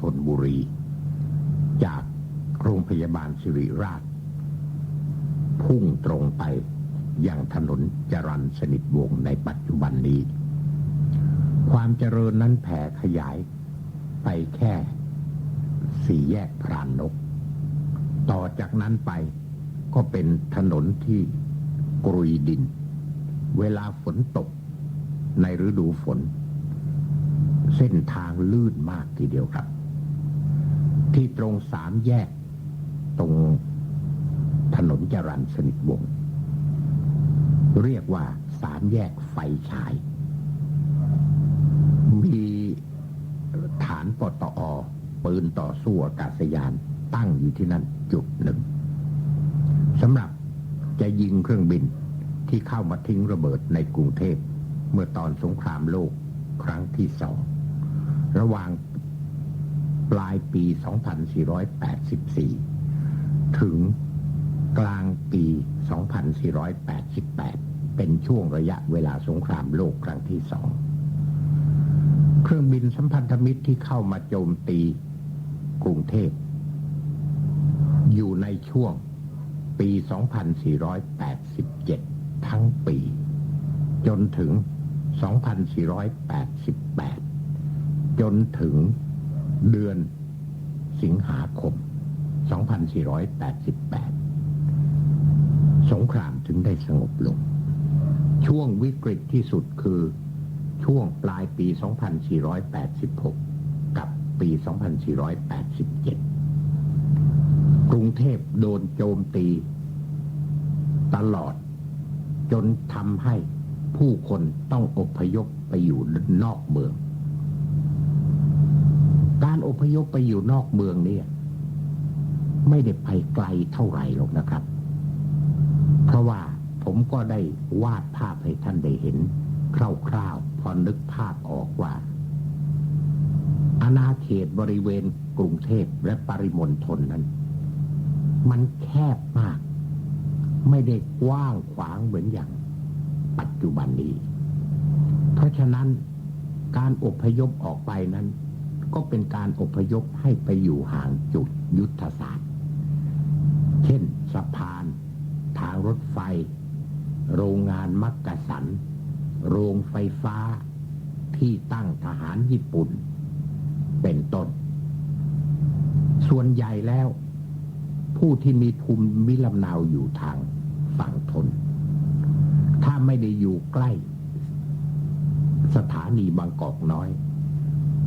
ธนบุรี จากโรงพยาบาลสิริราช พุ่งตรงไปยังถนนจรันสนิทวงในปัจจุบันนี้ ความเจริญนั้นแผ่ขยายไปแค่สี่แยกพรานนก ต่อจากนั้นไปก็เป็นถนนที่กรุยดิน เวลาฝนตกในฤดูฝน เส้นทางลื่นมากทีเดียวครับ ที่ตรงสามแยก ตรงถนนจรันสนิทวง เรียกว่าสามแยกไฟฉาย มีฐานปตอปืนต่อสู้อากาศยานตั้งอยู่ที่นั่นจุดหนึ่งสำหรับจะยิงเครื่องบินที่เข้ามาทิ้งระเบิดในกรุงเทพ เมื่อตอนสงครามโลกครั้งที่สอง ระหว่าง ปลายปี 2484 ถึงกลางปี 2488 เป็นช่วงระยะเวลาสงครามโลกครั้งที่สอง เครื่องบินสัมพันธมิตรที่เข้ามาโจมตีกรุงเทพ อยู่ในช่วงปี 2487 ทั้งปี จนถึง 2488 จนถึง เดือนสิงหาคม 2488 สงครามถึงได้สงบลง ช่วงวิกฤตที่สุดคือช่วงปลายปี 2486 กับปี 2487 กรุงเทพโดนโจมตี ตลอดจนทำให้ผู้คนต้องอพยพไปอยู่นอกเมือง การอพยพไปอยู่นอกเมืองเนี่ย ไม่ได้ไปไกลเท่าไหร่หรอกนะครับ เพราะว่าผมก็ได้วาดภาพให้ท่านได้เห็น คร่าวๆพอนึกภาพออกว่า อาณาเขตบริเวณกรุงเทพและปริมณฑลนั้น มันแคบมาก ไม่ได้กว้างขวางเหมือนอย่างปัจจุบันนี้ เพราะฉะนั้นการอพยพออกไปนั้น ก็เป็นการอพยพให้ไปอยู่ห่างจุดยุทธศาสตร์ เช่นสะพาน ทางรถไฟ โรงงานมักกะสัน โรงไฟฟ้า ที่ตั้งทหารญี่ปุ่น เป็นต้น ส่วนใหญ่แล้ว ผู้ที่มีภูมิลำเนาอยู่ทางฝั่งทน ถ้าไม่ได้อยู่ใกล้ สถานีบางกอกน้อย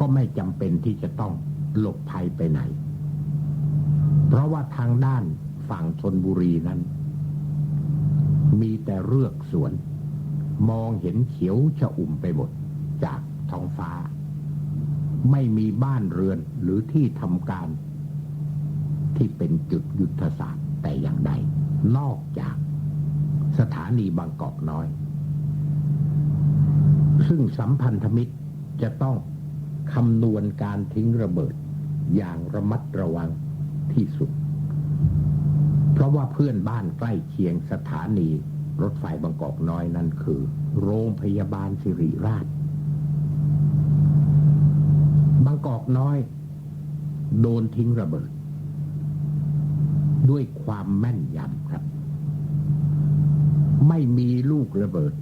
ก็ไม่จำเป็นที่จะต้องหลบภัยไปไหน เพราะว่าทางด้านฝั่งธนบุรีนั้น มีแต่เรือกสวน มองเห็นเขียวชะอุ่มไปหมดจากท้องฟ้า ไม่มีบ้านเรือนหรือที่ทำการ ที่เป็นจุดยุทธศาสตร์แต่อย่างใด นอกจากสถานีบางกอกน้อย ซึ่งสัมพันธมิตรจะต้อง คำนวณการทิ้งระเบิดอย่างระมัดระวังที่สุด เพราะว่าเพื่อนบ้านใกล้เคียงสถานี รถไฟบางกอกน้อยนั่นคือ โรงพยาบาลสิริราช บางกอกน้อย โดนทิ้งระเบิด ด้วยความแม่นยำครับ ไม่มีลูกระเบิด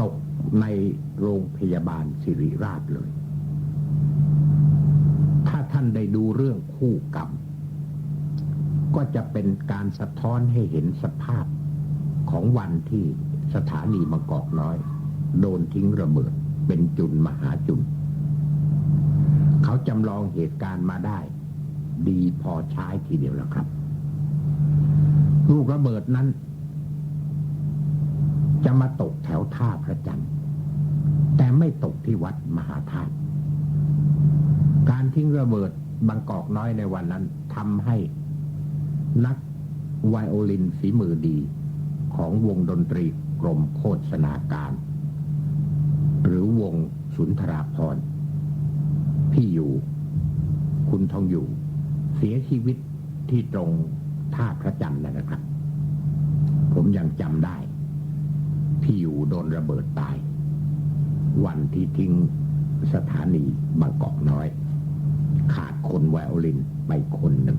ตก ในโรงพยาบาลสิริราชเลย ถ้าท่านได้ดูเรื่องคู่กรรม ก็จะเป็นการสะท้อนให้เห็นสภาพของวันที่สถานีบางกอกน้อย โดนทิ้งระเบิดเป็นจุนมหาจุน เขาจำลองเหตุการณ์มาได้ ดีพอใช้ทีเดียวแล้วครับ ลูกระเบิดนั้น จะมาตกแถวท่าพระจันทร์ แต่ไม่ตกที่วัดมหาธาตุการทิ้งระเบิดบางกอกน้อยในวันนั้นทำให้นักไวโอลินฝีมือดีของวงดนตรีกรมโฆษณาการ หรือวงสุนทราพรพี่อยู่ คุณทองอยู่ เสียชีวิตที่ตรงท่าพระจันทร์นะครับ ผมยังจำได้ พี่อยู่โดนระเบิดตาย วันที่ทิ้งสถานีบางกอกน้อย ขาดคนไวโอลินไปคนหนึ่ง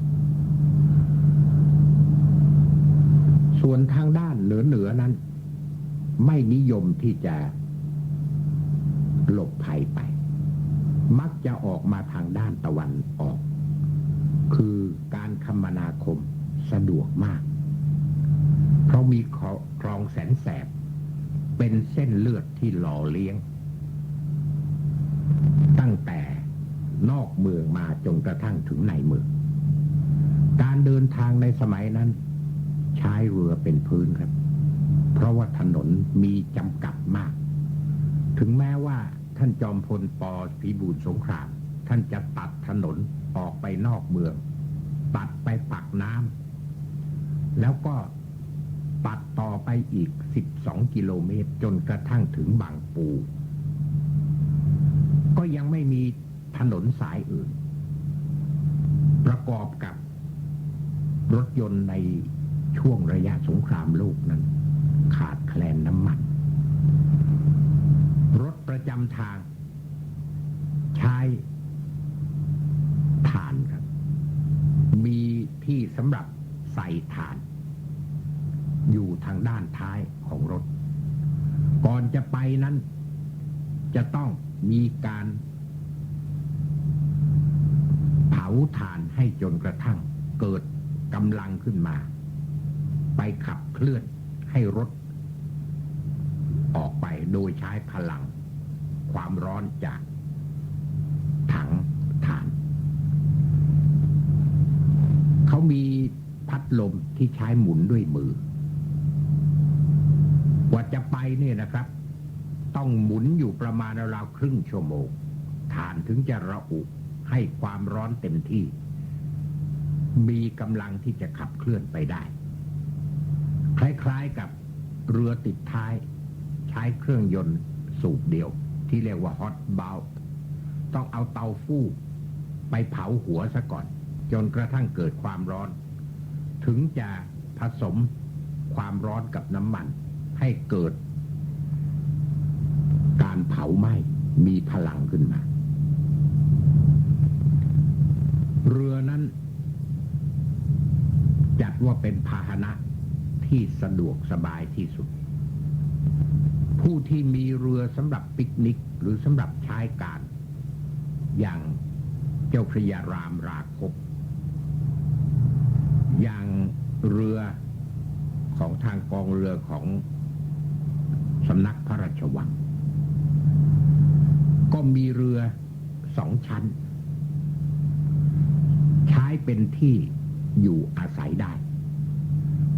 ส่วนทางด้านเหนือเหนือนั้น ไม่นิยมที่จะหลบภัยไป มักจะออกมาทางด้านตะวันออก คือการคมนาคมสะดวกมาก เพราะมีคลองแสนแสบเป็นเส้นเลือดที่หล่อเลี้ยง ตั้งแต่ นอกเมืองมาจนกระทั่งถึงในเมือง การเดินทางในสมัยนั้น ใช้เรือเป็นพื้นครับ เพราะว่าถนนมีจำกัดมาก ถึงแม้ว่าท่านจอมพลปอพิบูลสงคราม ท่านจะตัดถนนออกไปนอกเมือง ตัดไปปักน้ำแล้วก็ตัดต่อไปอีก 12 กิโลเมตร จนกระทั่งถึงบางปู ก็ยังไม่มี ถนนสายอื่น ประกอบกับรถยนต์ในช่วงระยะสงครามโลกนั้น ขาดแคลนน้ำมัน รถประจำทาง ใช้ถ่านครับ มีที่สำหรับใส่ถ่าน อยู่ทางด้านท้ายของรถ ก่อนจะไปนั้น จะต้องมีการ เผาถ่านให้จนกระทั่งเกิดกำลังขึ้นมา ไปขับเคลื่อนให้รถ ออกไปโดยใช้พลัง ความร้อนจากถังถ่าน เขามีพัดลมที่ใช้หมุนด้วยมือ กว่าจะไปเนี่ยนะครับ ต้องหมุนอยู่ประมาณราวครึ่งชั่วโมงฐานถึงจะระอุ ให้ความร้อนเต็มที่ มีกำลังที่จะขับเคลื่อนไปได้ คล้ายๆกับเรือติดท้าย ใช้เครื่องยนต์สูบเดียว ที่เรียกว่าฮอตเบลต้องเอาเตาฟู้ไปเผาหัวซะก่อน จนกระทั่งเกิดความร้อน ถึงจะผสมความร้อนกับน้ำมัน ให้เกิด การเผาไหม้มีพลังขึ้นมา เรือนั้น จัดว่าเป็นพาหนะที่สะดวกสบายที่สุด ผู้ที่มีเรือสำหรับปิกนิกหรือสำหรับใช้การ อย่างเจ้าพระยารามราคบอย่างเรือของทางกองเรือของสำนักพระราชวัง ก็มีเรือสองชั้น ใช้เป็นที่ อยู่อาศัยได้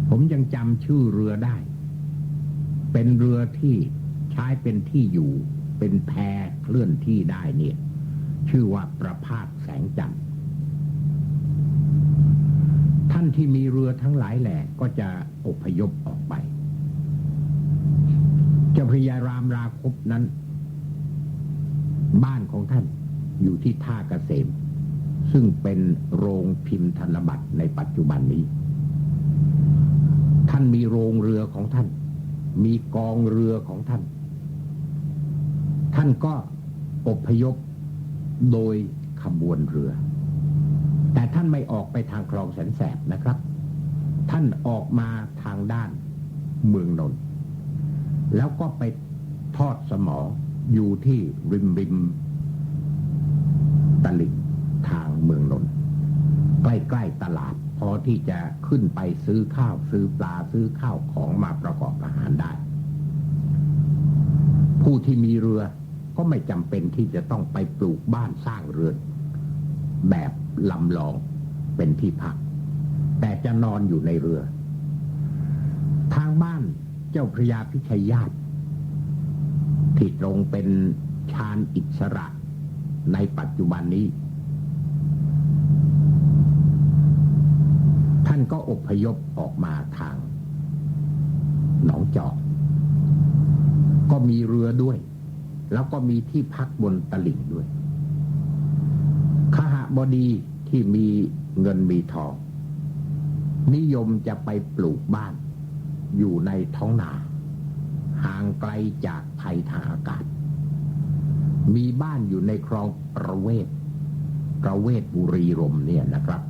ผมยังจำชื่อเรือได้ เป็นเรือที่ใช้เป็นที่อยู่ เป็นแพเคลื่อนที่ได้เนี่ย ชื่อว่าประพาสแสงจันทร์ท่านที่มีเรือทั้งหลายแหล่ก็จะอพยพออกไปเจ้าพระยารามราคบนั้น บ้านของท่านอยู่ที่ท่าเกษม ซึ่งเป็นโรงพิมพ์ธนบัตรในปัจจุบันนี้ ท่านมีโรงเรือของท่าน มีกองเรือของท่าน ท่านก็อพยพโดยขบวนเรือ แต่ท่านไม่ออกไปทางคลองแสนแสบนะครับ ท่านออกมาทางด้านเมืองนนท์แล้วก็ไปทอดสมออยู่ที่ริมริมตลิ่งทางเมืองนนท์ ใกล้ๆตลาด พอที่จะขึ้นไปซื้อข้าวซื้อปลาซื้อข้าวของมาประกอบอาหารได้ ผู้ที่มีเรือก็ไม่จำเป็นที่จะต้องไปปลูกบ้านสร้างเรือน แบบลำลองเป็นที่พัก แต่จะนอนอยู่ในเรือ ทางบ้านเจ้าพระยาพิชัยาตที่ตรงเป็นชานอิสระในปัจจุบันนี้ ท่านก็อพยพออกมาทางหนองจอก ก็มีเรือด้วย แล้วก็มีที่พักบนตลิ่งด้วยขหบดีที่มีเงินมีทอง นิยมจะไปปลูกบ้าน อยู่ในท้องนา ห่างไกลจากภัยทางอากาศ มีบ้านอยู่ในคลองประเวศประเวศบุรีรมเนี่ยนะครับ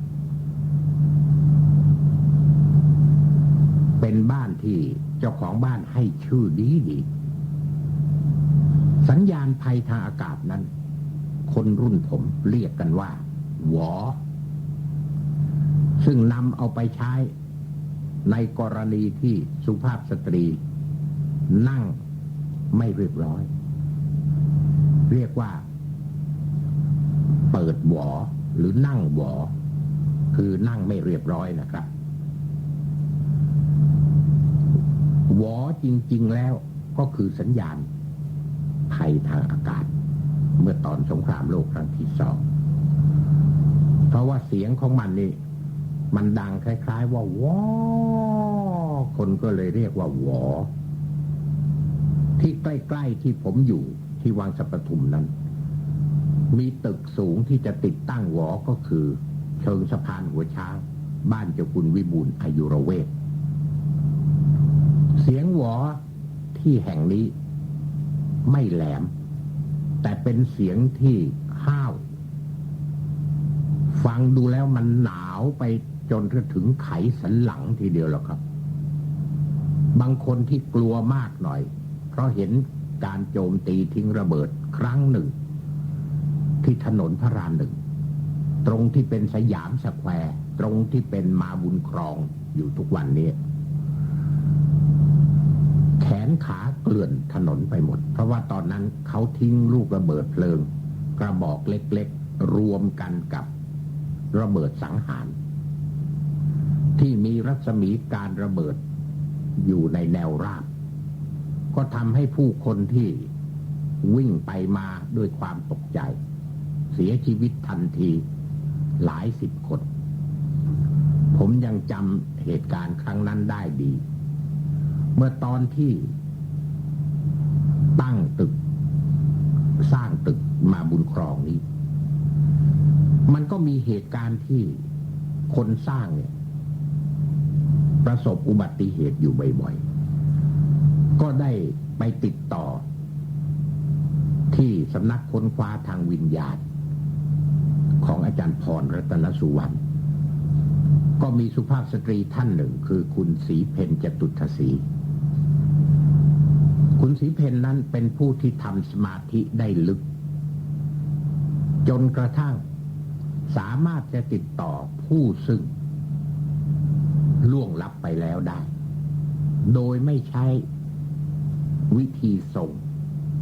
เป็นบ้านที่เจ้าของบ้านให้ชื่อดีดีสัญญาณภัยทางอากาศนั้น คนรุ่นผมเรียกกันว่า หวอ ซึ่งนำเอาไปใช้ในกรณีที่สุภาพสตรี นั่งไม่เรียบร้อย เรียกว่า เปิดหวอหรือนั่งหวอ คือนั่งไม่เรียบร้อยนะครับ ห วอจริง ๆ แล้วก็คือสัญญาณภัยทางอากาศ เมื่อตอนสงครามโลกครั้งที่สอง เพราะว่าเสียงของมันนี่ มันดังคล้าย ๆ ว่าวอคนก็เลยเรียกว่าวอ ที่ใกล้ ๆ ที่ผมอยู่ที่วังสัปทุมนั้น มีตึกสูงที่จะติดตั้งวอก็คือ เชิงสะพานหัวช้าง บ้านเจ้าคุณวิบูลอายุรเวท สียงหวอที่แห่งนี้ไม่แหลม แต่เป็นเสียงที่ห้าว ฟังดูแล้วมันหนาวไปจนถึงไขสันหลังทีเดียวแล้วครับ บางคนที่กลัวมากหน่อย เพราะเห็นการโจมตีทิ้งระเบิดครั้งหนึ่ง ที่ถนนพระรามหนึ่ง ตรงที่เป็นสยามสแควร์ ตรงที่เป็นมาบุญครองอยู่ทุกวันนี้ แขนขาเกลื่อนถนนไปหมด เพราะว่าตอนนั้นเขาทิ้งลูกระเบิดเพลิง กระบอกเล็กๆ รวมกันกับระเบิดสังหาร ที่มีรัศมีการระเบิดอยู่ในแนวราบ ก็ทำให้ผู้คนที่วิ่งไปมาด้วยความตกใจ เสียชีวิตทันทีหลายสิบคน ผมยังจำเหตุการณ์ครั้งนั้นได้ดี เมื่อตอนที่ตั้งตึก สร้างตึกมาบุญครองนี้ มันก็มีเหตุการณ์ที่คนสร้างเนี่ย ประสบอุบัติเหตุอยู่บ่อยๆ ก็ได้ไปติดต่อ ที่สำนักค้นคว้าทางวิญญาณ ของอาจารย์พรรัตนสุวรรณก็มีสุภาพสตรีท่านหนึ่งคือคุณศรีเพนจตุทศี คุณศรีเพนนั้นเป็นผู้ที่ทำสมาธิได้ลึก จนกระทั่ง สามารถจะติดต่อผู้ซึ่ง ล่วงลับไปแล้วได้ โดยไม่ใช้วิธีส่ง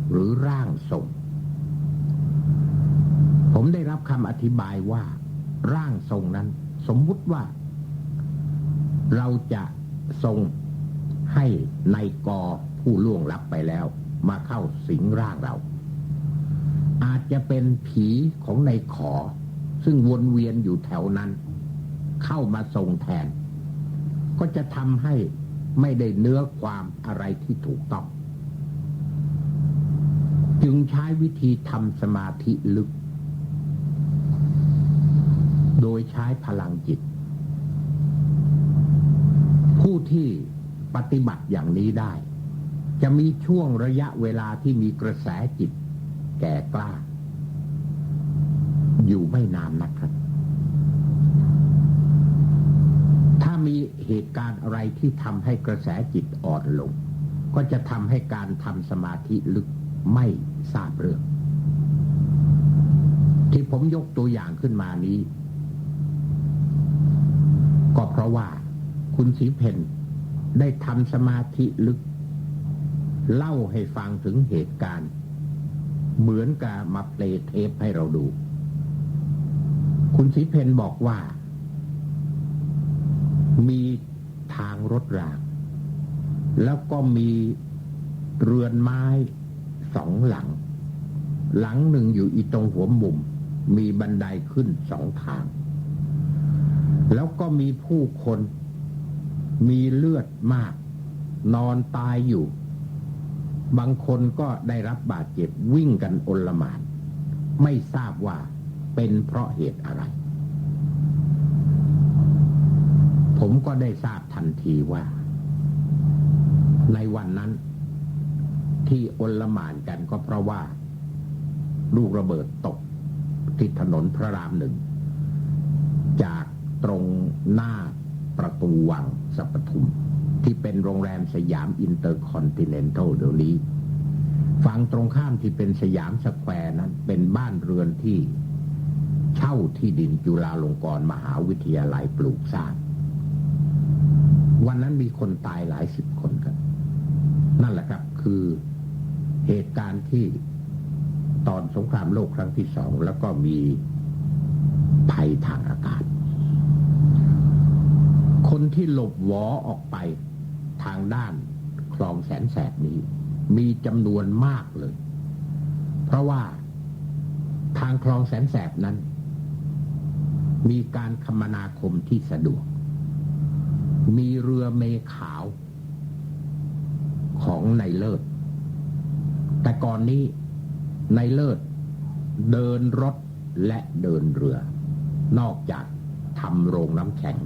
หรือร่างส่ง ผมได้รับคำอธิบายว่า ร่างทรงนั้น สมมุติว่า เราจะทรง ให้ในกอผู้ล่วงลับไปแล้ว มาเข้าสิงร่างเรา อาจจะเป็นผีของในขอ ซึ่งวนเวียนอยู่แถวนั้น เข้ามาทรงแทน ก็จะทำให้ไม่ได้เนื้อความอะไรที่ถูกต้อง จึงใช้วิธีทำสมาธิลึก โดยใช้พลังจิต ผู้ที่ ปฏิบัติอย่างนี้ได้ จะมีช่วงระยะเวลาที่มีกระแสจิต แก่กล้า อยู่ไม่นานนะครับ ถ้ามีเหตุการณ์อะไรที่ทำให้กระแสจิตอ่อนลง ก็จะทำให้การทำสมาธิลึกไม่ทราบเรื่อง ที่ผมยกตัวอย่างขึ้นมานี้ ก็เพราะว่าคุณสีเพน ได้ทำสมาธิลึก เล่าให้ฟังถึงเหตุการณ์ เหมือนกับมาเพลย์เทปให้เราดู คุณสีเพนบอกว่า มีทางรถราง แล้วก็มีเรือนไม้สองหลัง หลังหนึ่งอยู่อีตรงหัวมุม มีบันไดขึ้นสองทาง แล้วก็มีผู้คน มีเลือดมาก นอนตายอยู่ บางคนก็ได้รับบาดเจ็บวิ่งกันอลหมานไม่ทราบว่าเป็นเพราะเหตุอะไร ผมก็ได้ทราบทันทีว่า ในวันนั้น ที่อลหมานกันก็เพราะว่า ลูกระเบิดตกที่ถนนพระรามหนึ่ง จากตรงหน้า ประตูวังสัปทุม ที่เป็นโรงแรมสยามอินเตอร์คอนติเนนทัลเดี๋ยวนี้ฝั่งตรงข้ามที่เป็นสยามสแควร์นั้น เป็นบ้านเรือนที่เช่าที่ดินจุฬาลงกรณ์มหาวิทยาลัยปลูกสร้าง วันนั้นมีคนตายหลายสิบคนครับ นั่นแหละครับคือเหตุการณ์ที่ตอนสงครามโลกครั้งที่สองแล้วก็มีภัยทางอากาศ คนที่หลบหวอออกไปทางด้านคลองแสนแสบนี้ มีจำนวนมากเลย เพราะว่าทางคลองแสนแสบนั้น มีการคมนาคมที่สะดวก มีเรือเมขาวของในเลิศ แต่ก่อนนี้ในเลิศเดินรถและเดินเรือ นอกจากทำโรงน้ำแข็ง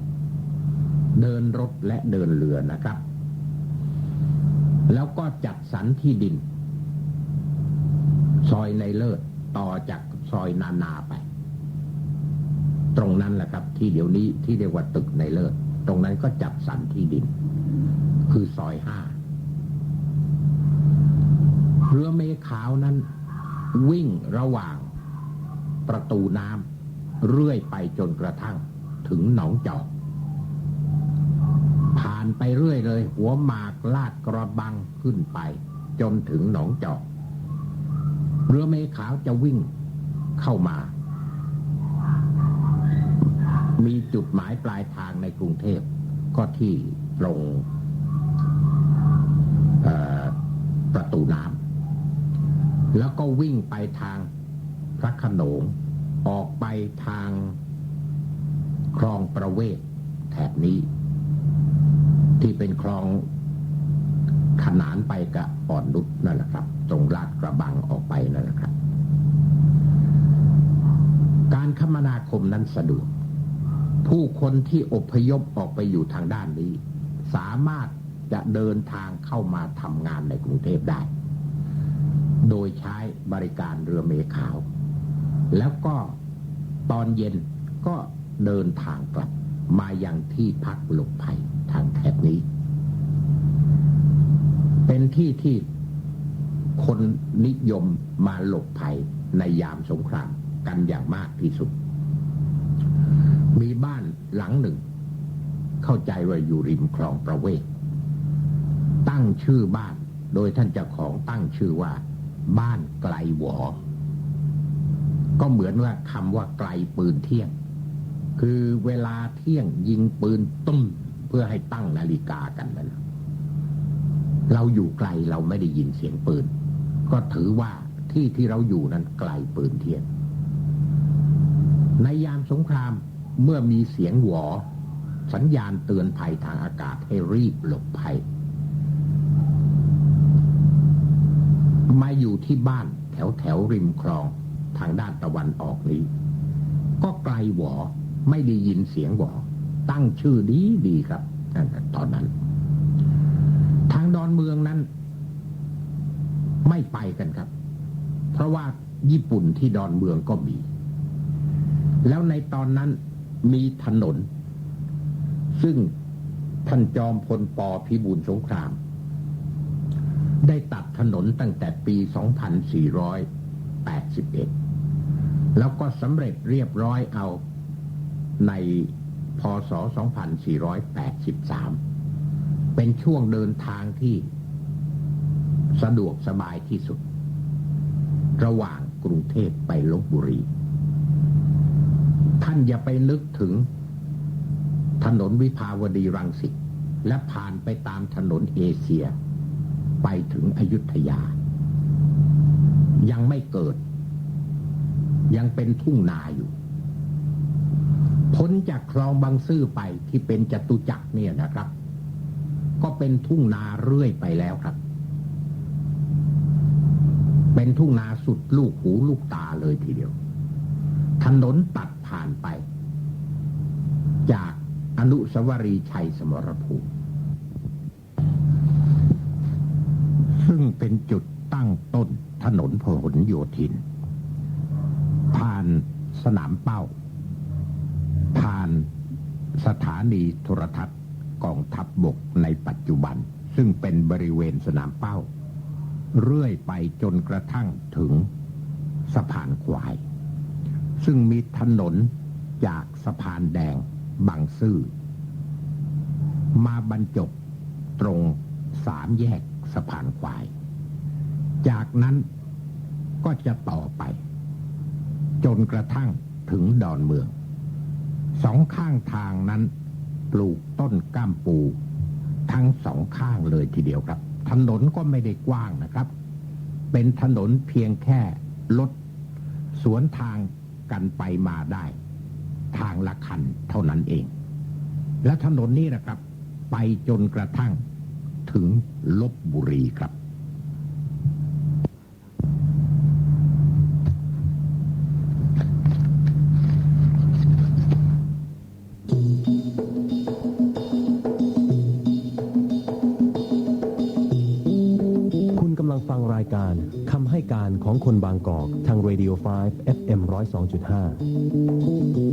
เดินรถและเดินเรือนะครับ แล้วก็จัดสรรที่ดิน ซอยในเลิศต่อจากซอยนานาไป ตรงนั้นแหละครับ ที่เดี๋ยวนี้ที่เรียกว่าตึกในเลิศตรงนั้นก็จัดสรรที่ดิน คือซอยห้าเรือเมขาวนั้น วิ่งระหว่างประตูน้ำเรื่อยไปจนกระทั่งถึงหนองจอก ไปเรื่อยเลย หัวหมากลาดกระบังขึ้นไป จนถึงหนองจอก เรือเมขาวจะวิ่งเข้ามา มีจุดหมายปลายทางในกรุงเทพ ก็ที่ตรงประตูน้ำแล้วก็วิ่งไปทางพระขนงออกไปทางคลองประเวศแถบนี้ ที่เป็นคลองขนานไปกับอ่อนนุชนั่นแหละครับ ตรงลาดกระบังออกไปนั่นแหละครับ การคมนาคมนั้นสะดวก ผู้คนที่อพยพออกไปอยู่ทางด้านนี้ สามารถจะเดินทางเข้ามาทำงานในกรุงเทพได้ โดยใช้บริการเรือเมขาว แล้วก็ตอนเย็นก็เดินทางกลับ มาอยังที่พักหลบภัยทางแถบนี้ เป็นที่ที่คนนิยมมาหลบภัยในยามสงครามกันอย่างมากที่สุด มีบ้านหลังหนึ่ง เข้าใจว่าอยู่ริมคลองประเวศ ตั้งชื่อบ้านโดยท่านเจ้าของตั้งชื่อว่า บ้านไกลหวอ ก็เหมือนว่าคำว่าไกลปืนเที่ยง คือเวลาเที่ยงยิงปืนตุ้มเพื่อให้ตั้งนาฬิกากันนั่นแหละเราอยู่ไกลเราไม่ได้ยินเสียงปืน ก็ถือว่าที่ที่เราอยู่นั้นไกลปืนเที่ยงในยามสงครามเมื่อมีเสียงหวอ สัญญาณเตือนภัยทางอากาศให้รีบหลบภัย มาอยู่ที่บ้านแถวแถวริมคลองทางด้านตะวันออกนี้ ก็ไกลหวอ ไม่ได้ยินเสียงหวอตั้งชื่อดีดีครับ ตอนนั้น ทางดอนเมืองนั้น ไม่ไปกันครับ เพราะว่าญี่ปุ่นที่ดอนเมืองก็มี แล้วในตอนนั้นมีถนน ซึ่งท่านจอมพลปอพิบูลสงคราม ได้ตัดถนนตั้งแต่ปี 2481 แล้วก็สำเร็จเรียบร้อยเอา ในพศ 2483 เป็นช่วงเดินทางที่สะดวกสบายที่สุด ระหว่างกรุงเทพไปลบบุรี ท่านอย่าไปนึกถึงถนนวิภาวดีรังสิตและผ่านไปตามถนนเอเชีย ไปถึงอยุธยา ยังไม่เกิด ยังเป็นทุ่งนาอยู่ พ้นจากคลองบางซื่อไปที่เป็นจตุจักรเนี่ยนะครับ ก็เป็นทุ่งนาเรื่อยไปแล้วครับ เป็นทุ่งนาสุดลูกหูลูกตาเลยทีเดียว ถนนตัดผ่านไป จากอนุสาวรีย์ชัยสมรภูมิซึ่งเป็นจุดตั้งต้นถนนพหลโยธิน ผ่านสนามเป้า สถานีโทรทัศน์กองทัพบบกในปัจจุบัน ซึ่งเป็นบริเวณสนามเป้า เรื่อยไปจนกระทั่งถึงสะพานควาย ซึ่งมีถนนจากสะพานแดงบางซื่อ มาบรรจบตรงสามแยกสะพานควาย จากนั้นก็จะต่อไป จนกระทั่งถึงดอนเมือง สองข้างทางนั้นปลูกต้นก้ามปู ทั้งสองข้างเลยทีเดียวครับ ถนนก็ไม่ได้กว้างนะครับ เป็นถนนเพียงแค่รถสวนทางกันไปมาได้ ทางละคันเท่านั้นเอง และถนนนี้นะครับ ไปจนกระทั่งถึงลบบุรีครับ คนบางกอก ทาง Radio 5 FM 102.5